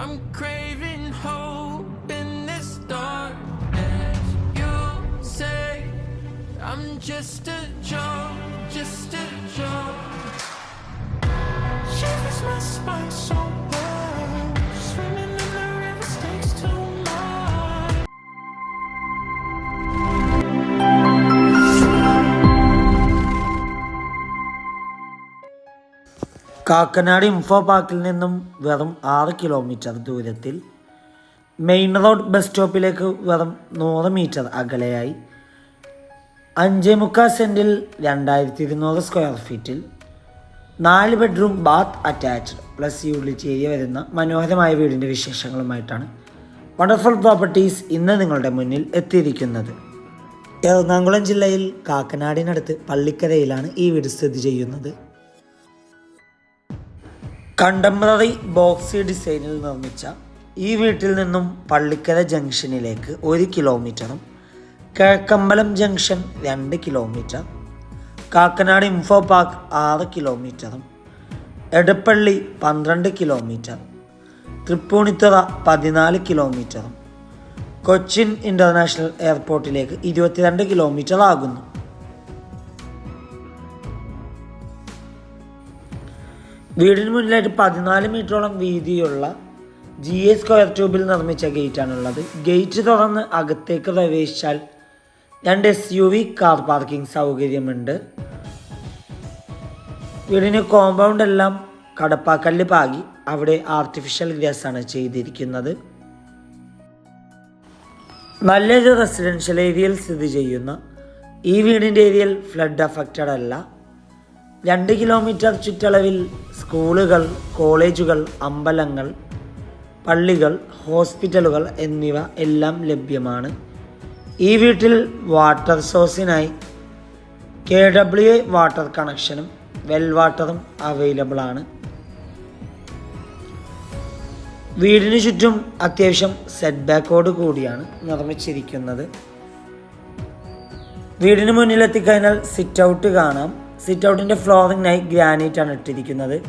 I'm craving hope in this darkness. You say I'm just a joke, just a joke. Shivers my spine so Kakkanad info പാർക്കിൽ നിന്നും വെറും ആറ് kilometre ദൂരത്തിൽ main road bus സ്റ്റോപ്പിലേക്ക് വെറും നൂറ് metre അകലെയായി. അഞ്ചേ മുക്കാൽ സെന്റിൽ രണ്ടായിരത്തി ഇരുന്നൂറ് സ്ക്വയർ ഫീറ്റിൽ നാല് bedroom bath attached plus utility area വരുന്ന മനോഹരമായ വീടിന്റെ വിശേഷങ്ങളുമായിട്ടാണ് വണ്ടർഫുൾ പ്രോപ്പർട്ടീസ് ഇന്ന് നിങ്ങളുടെ മുന്നിൽ എത്തിയിരിക്കുന്നത്. എറണാകുളം ജില്ലയിൽ കാക്കനാടിനടുത്ത് പള്ളിക്കരയിലാണ് ഈ വീട് സ്ഥിതി ചെയ്യുന്നത്. കണ്ടംപററി ബോക്സി ഡിസൈനിൽ നിർമ്മിച്ച ഈ വീട്ടിൽ നിന്നും പള്ളിക്കര ജംഗ്ഷനിലേക്ക് ഒരു കിലോമീറ്ററും കിഴക്കമ്പലം ജംഗ്ഷൻ രണ്ട് കിലോമീറ്റർ കാക്കനാട് ഇൻഫോ പാർക്ക് ആറ് കിലോമീറ്ററും എടപ്പള്ളി പന്ത്രണ്ട് കിലോമീറ്റർ തൃപ്പൂണിത്തുറ പതിനാല് കിലോമീറ്ററും കൊച്ചിൻ ഇന്റർനാഷണൽ എയർപോർട്ടിലേക്ക് ഇരുപത്തിരണ്ട് കിലോമീറ്റർ ആകുന്നു വീടിന് മുന്നിലായിട്ട് പതിനാല് മീറ്ററോളം വീതിയുള്ള ജി എ സ്ക്വയർ ട്യൂബിൽ നിർമ്മിച്ച ഗേറ്റാണുള്ളത്. ഗേറ്റ് തുറന്ന് അകത്തേക്ക് പ്രവേശിച്ചാൽ രണ്ട് S U V car parking സൗകര്യമുണ്ട്. വീടിന് കോമ്പൗണ്ട് എല്ലാം കടപ്പാക്കല്ല് പാകി അവിടെ ആർട്ടിഫിഷ്യൽ ഗ്രാസ് ആണ് ചെയ്തിരിക്കുന്നത്. നല്ലൊരു റെസിഡൻഷ്യൽ ഏരിയയിൽ സ്ഥിതി ചെയ്യുന്ന ഈ വീടിന്റെ ഏരിയയിൽ ഫ്ലഡ് അഫക്റ്റഡ് അല്ല. രണ്ട് കിലോമീറ്റർ ചുറ്റളവിൽ സ്കൂളുകൾ കോളേജുകൾ അമ്പലങ്ങൾ പള്ളികൾ ഹോസ്പിറ്റലുകൾ എന്നിവ എല്ലാം ലഭ്യമാണ്. ഈ വീട്ടിൽ വാട്ടർ സോഴ്സിനായി കെ ഡബ്ല്യു എ വാട്ടർ കണക്ഷനും വെൽ വാട്ടറും അവൈലബിൾ ആണ് വീടിന് ചുറ്റും അത്യാവശ്യം സെറ്റ് ബാക്കോട് കൂടിയാണ് നിർമ്മിച്ചിരിക്കുന്നത്. വീടിന് മുന്നിലെത്തിക്കഴിഞ്ഞാൽ സിറ്റ് ഔട്ട് കാണാം. സിറ്റ് ഔട്ടിന്റെ ഫ്ലോറിങ്ങിനായി ഗ്രാനൈറ്റ് ആണ് ഇട്ടിരിക്കുന്നത്.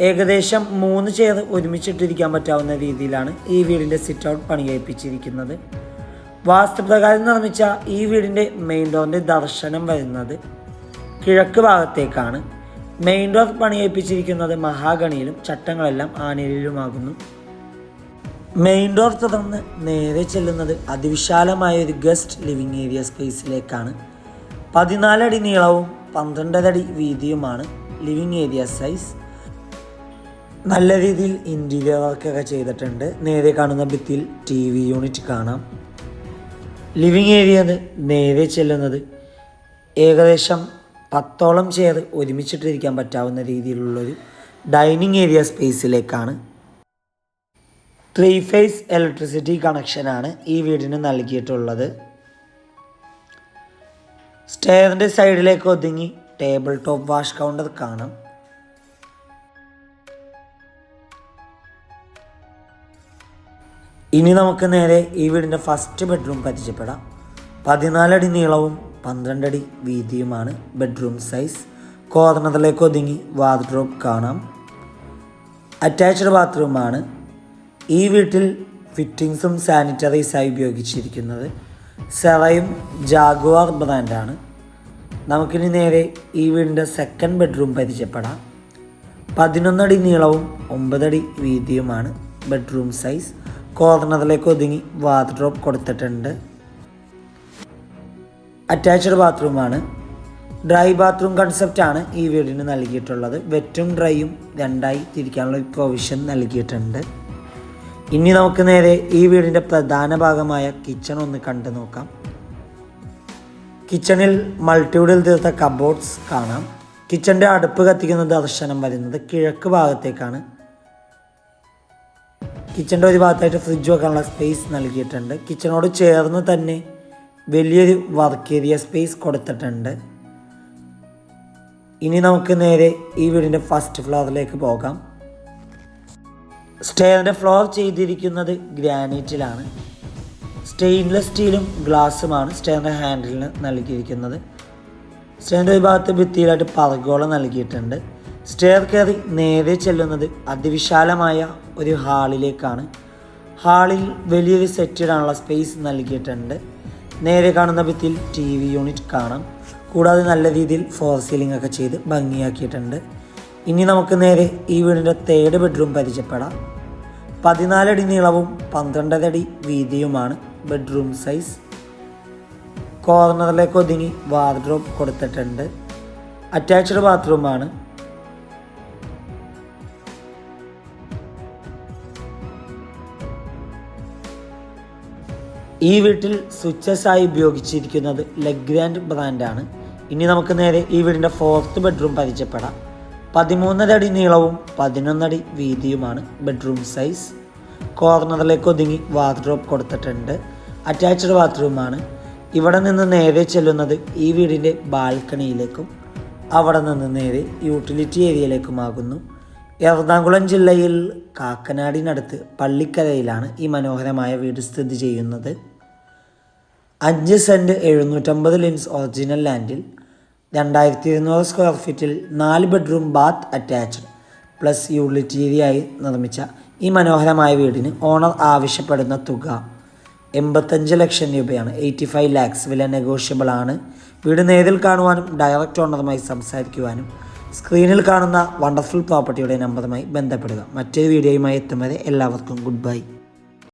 ഏകദേശം മൂന്ന് ചെയർ ഒരുമിച്ചിട്ടിരിക്കാൻ പറ്റാവുന്ന രീതിയിലാണ് ഈ വീടിന്റെ സിറ്റ് ഔട്ട് പണികഴിപ്പിച്ചിരിക്കുന്നത് വാസ്തുപ്രകാരം നിർമ്മിച്ച ഈ വീടിന്റെ മെയിൻ ഡോറിന്റെ ദർശനം വരുന്നത് കിഴക്ക് ഭാഗത്തേക്കാണ്. മെയിൻ ഡോർ പണികഴിപ്പിച്ചിരിക്കുന്നത് മഹാഗണിയിലും ചട്ടങ്ങളെല്ലാം ആനയിലുമാകുന്നു. മെയിൻ ഡോർ തുടർന്ന് നേരെ ചെല്ലുന്നത് അതിവിശാലമായ ഒരു ഗസ്റ്റ് ലിവിംഗ് ഏരിയ സ്പേസിലേക്കാണ്. പതിനാലടി നീളവും പന്ത്രണ്ടരടി വീതിയുമാണ് ലിവിങ് ഏരിയ സൈസ്. നല്ല രീതിയിൽ ഇന്റീരിയർ വർക്കൊക്കെ ചെയ്തിട്ടുണ്ട്. നേരെ കാണുന്ന ഭിത്തിയിൽ ടി വി യൂണിറ്റ് കാണാം. ലിവിങ് ഏരിയ നേരെ ചെല്ലുന്നത് ഏകദേശം പത്തോളം ചെയർ ഒരുമിച്ചിട്ടിരിക്കാൻ പറ്റാവുന്ന രീതിയിലുള്ളൊരു ഡൈനിങ് ഏരിയ സ്പേസിലേക്കാണ് ത്രീ ഫേസ് ഇലക്ട്രിസിറ്റി കണക്ഷനാണ് ഈ വീടിന് നൽകിയിട്ടുള്ളത്. സ്റ്റെയറിന്റെ സൈഡിലേക്ക് ഒതുങ്ങി ടേബിൾ ടോപ്പ് വാഷ് കൗണ്ടർ കാണാം. ഇനി നമുക്ക് നേരെ ഈ വീടിന്റെ ഫസ്റ്റ് ബെഡ്റൂം പരിചയപ്പെടാം. പതിനാലടി നീളവും പന്ത്രണ്ടടി വീതിയുമാണ് ബെഡ്റൂം സൈസ് കോർണറിലേക്ക് ഒതുങ്ങി വാർഡ്രോബ് കാണാം. അറ്റാച്ച്ഡ് ബാത്റൂമാണ് ഈ വീട്ടിൽ ഫിറ്റിങ്സും സാനിറ്ററീസായി ഉപയോഗിച്ചിരിക്കുന്നത്. സെറയും ജാഗുവാർ ബ്രാൻഡാണ്. നമുക്കിനി നേരെ ഈ വീടിന്റെ സെക്കൻഡ് ബെഡ്റൂം പരിചയപ്പെടാം. പതിനൊന്നടി നീളവും ഒമ്പതടി വീതിയുമാണ് ബെഡ്റൂം സൈസ് കോർണറിലേക്ക് ഒതുങ്ങി വാർഡ്രോബ് കൊടുത്തിട്ടുണ്ട്. അറ്റാച്ച്ഡ് ബാത്റൂമാണ് ഡ്രൈ ബാത്റൂം കൺസെപ്റ്റാണ് ഈ വീടിന് നൽകിയിട്ടുള്ളത്. വെറ്റും ഡ്രൈയും രണ്ടായി തിരിക്കാനുള്ള പ്രൊവിഷൻ നൽകിയിട്ടുണ്ട്. ഇനി നമുക്ക് നേരെ ഈ വീടിന്റെ പ്രധാന ഭാഗമായ കിച്ചൺ ഒന്ന് കണ്ടു നോക്കാം. കിച്ചണിൽ മൾട്ടിവുഡിൽ തീർത്ത കബോർഡ്സ് കാണാം. കിച്ചന്റെ അടുപ്പ് കത്തിക്കുന്ന ദർശനം വരുന്നത് കിഴക്ക് ഭാഗത്തേക്കാണ്. കിച്ചന്റെ ഒരു ഭാഗത്തായിട്ട് ഫ്രിഡ്ജ് വെക്കാനുള്ള സ്പേസ് നൽകിയിട്ടുണ്ട്. കിച്ചണോട് ചേർന്ന് തന്നെ വലിയൊരു വർക്ക് ഏരിയ സ്പേസ് കൊടുത്തിട്ടുണ്ട്. ഇനി നമുക്ക് നേരെ ഈ വീടിന്റെ ഫസ്റ്റ് ഫ്ലോറിലേക്ക് പോകാം. സ്റ്റെയറിന്റെ ഫ്ലോർ ചെയ്തിരിക്കുന്നത് ഗ്രാനൈറ്റിലാണ്. സ്റ്റെയിൻലെസ് സ്റ്റീലും ഗ്ലാസ്സുമാണ് സ്റ്റെയറിന്റെ ഹാൻഡിലിന് നൽകിയിരിക്കുന്നത്. സ്റ്റെയറിന്റെ ഒരു ഭാഗത്ത് ഭിത്തിയിലായിട്ട് പറഗോളം നൽകിയിട്ടുണ്ട്. സ്റ്റെയർ കയറി നേരെ ചെല്ലുന്നത് അതിവിശാലമായ ഒരു ഹാളിലേക്കാണ്. ഹാളിൽ വലിയൊരു സെറ്റിടാനുള്ള സ്പേസ് നൽകിയിട്ടുണ്ട്. നേരെ കാണുന്ന ഭിത്തിയിൽ ടി വി യൂണിറ്റ് കാണാം. കൂടാതെ നല്ല രീതിയിൽ ഫോർ സീലിംഗ് ഒക്കെ ചെയ്ത് ഭംഗിയാക്കിയിട്ടുണ്ട്. ഇനി നമുക്ക് നേരെ ഈ വീടിന്റെ തേർഡ് ബെഡ്റൂം പരിചയപ്പെടാം. പതിനാലടി നീളവും പന്ത്രണ്ടരടി വീതിയുമാണ് ബെഡ്റൂം സൈസ്. കോർണറിലേക്ക് ഒതുങ്ങി വാർഡ്രോബ് കൊടുത്തിട്ടുണ്ട്. അറ്റാച്ച്ഡ് ബാത്റൂമാണ്. ഈ വീട്ടിൽ സ്വിച്ചസ് ആയി ഉപയോഗിച്ചിരിക്കുന്നത് ലെഗ്രാൻഡ് ബ്രാൻഡാണ്. ഇനി നമുക്ക് നേരെ ഈ വീടിന്റെ ഫോർത്ത് ബെഡ്റൂം പരിചയപ്പെടാം. പതിമൂന്നര അടി നീളവും പതിനൊന്നടി വീതിയുമാണ് ബെഡ്റൂം സൈസ് കോർണറിലേക്ക് ഒതുങ്ങി വാർഡ്രോബ് കൊടുത്തിട്ടുണ്ട്. അറ്റാച്ച്ഡ് ബാത്റൂമാണ് ഇവിടെ നിന്ന് നേരെ ചെല്ലുന്നത് ഈ വീടിന്റെ ബാൽക്കണിയിലേക്കും അവിടെ നിന്ന് നേരെ യൂട്ടിലിറ്റി ഏരിയയിലേക്കുമാകുന്നു എറണാകുളം ജില്ലയിൽ കാക്കനാടിനടുത്ത് പള്ളിക്കരയിലാണ് ഈ മനോഹരമായ വീട് സ്ഥിതി ചെയ്യുന്നത്. അഞ്ച് സെന്റ് എഴുന്നൂറ്റമ്പത് ലിൻസ് ഒറിജിനൽ ലാൻഡിൽ രണ്ടായിരത്തി ഇരുന്നൂറ് സ്ക്വയർ ഫീറ്റിൽ നാല് bedroom bath attached plus utility ഏരിയയായി നിർമ്മിച്ച ഈ മനോഹരമായ വീടിന് ഓണർ ആവശ്യപ്പെടുന്ന തുക എൺപത്തഞ്ച് ലക്ഷം രൂപയാണ്. എയ്റ്റി ഫൈവ് ലാക്സ് വില നെഗോഷ്യബിൾ ആണ്. വീട് നേരിൽ കാണുവാനും ഡയറക്റ്റ് ഓണറുമായി സംസാരിക്കുവാനും സ്ക്രീനിൽ കാണുന്ന വണ്ടർഫുൾ പ്രോപ്പർട്ടിയുടെ നമ്പറുമായി ബന്ധപ്പെടുക. മറ്റൊരു വീഡിയോയുമായി എത്തും വരെ എല്ലാവർക്കും ഗുഡ് ബൈ